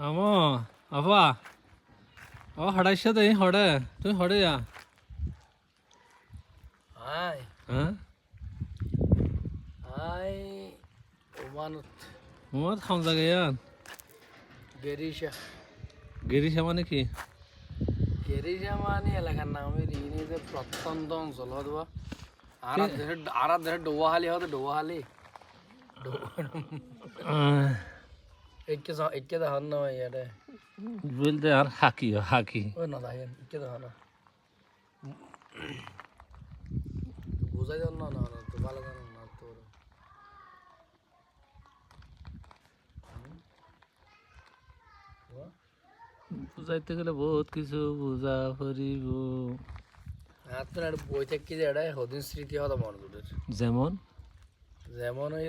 আমো আবা ও হড়াইছে দেই হড়ে তুই হড়ে যা। হাই হ্যাঁ হাই ওমানত মোর খাম জাগে ইয়ান গেরিশা গিরিশা মানে কি? গেরিশা মানে এলাকার নাম রিনি যে প্রত্যন্ত অঞ্চল হদবা আর দেহে আর দেহে ডোয়াহালি হতে ডোয়াহালি একে একে দেখান না ইয়ারে বলতে আর হাকি হাকি ওই না দেখেন একে দেখান না বুঝাই দেন না না তো ভালো জানেন না তোর বুঝাইতে গেলে বহুত কিছু বুঝা পড়িব আপনার বই থেকে যে এটা হদিন স্মৃতি হতো মনোযোগের যেমন যেমন ওই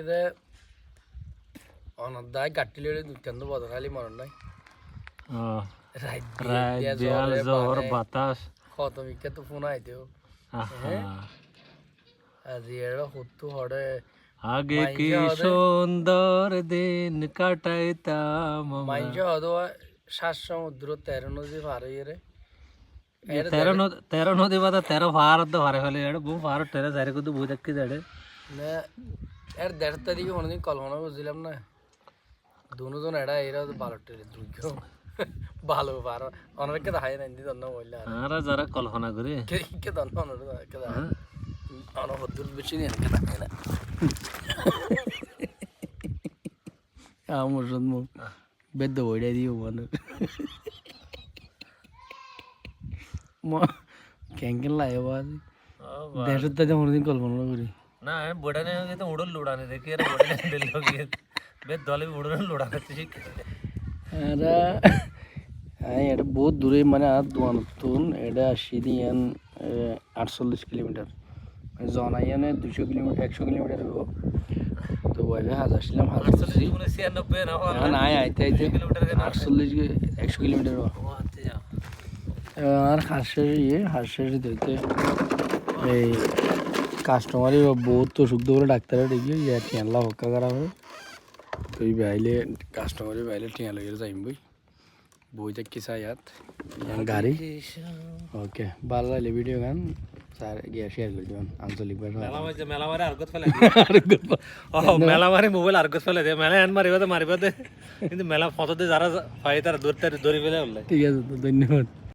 অনদায় গাট্টি লড়ে দুটান্ত বদনালি মরণ নাই। জ্বর বাতাস। কত ফোন আইতেও। আজি এরা হড়ে আগে কি সুন্দর দিন কাটাইতাম। মাইনস হতো সাত সমুদ্র তেরো নদী পার রে এর তেরো নদ তেরো নদী বাদা তেরো পাহাড় তো পারে ফেলে এড়ে বহু পাহাড় টেরে যারে কিন্তু বুঝ দেখতে যাড়ে না এর দেড়টা দিকে কোনোদিন কল্পনা বুঝছিলাম না। দুজন এরা এরা তো ভালো টেরে দুইকেও ভালো পারো অনেককে দেখাই না হিন্দি দন্ন বললে আর যারা কল্পনা করে কে কে দন্ন অনেক অনেক হদ্দুর বেশি নিয়ে কে দেখাই না আমার জন্ম বেদ্য বইটা দিও মানে ক্যাঙ্কেন লাগে বাদ দেশের তাজা কোনোদিন কল্পনা করি না বড়ানে তো উড়ল লুড়ানে দেখি আর বড়ানে দিল গিয়ে হ্যাঁ এটা বহুত দূরে মানে আর দোয়ানতুন এটা দিয়ান আটচল্লিশ কিলোমিটার। মানে জনাইয়ানে দুশো কিলোমিটার একশো কিলোমিটার হব তো ওইভাবে হাজ আসলাম হাজ আসছি মানে না আয় আইতে আইতে আটচল্লিশ একশো কিলোমিটার হব আর হাঁসের ইয়ে হাঁসের দিতে এই কাস্টমারই বহুত তো সুখ করে ডাক্তারে ডেকে ইয়া টিয়ানলা হক্কা করা হবে তো এই বাইলে কাস্টমারই বাইলে টিয়া লগে যাইম বই। বইতে কিসা ইয়াত। গাড়ি? ওকে ভালো লাগলে ভিডিও গান স্যার গিয়ে শেয়ার করে দেবেন আঞ্চলিক ভাষা। মেলা মাঝে মেলা মারে আর্গত ফেলে। ও মেলা মারি মোবাইল আর্গত ফেলে দে মেলা এন মারিবা দে কিন্তু মেলা ফটো দে যারা পাই তারা দৌড়তে দৌড়ি ফেলে ঠিক আছে ধন্যবাদ।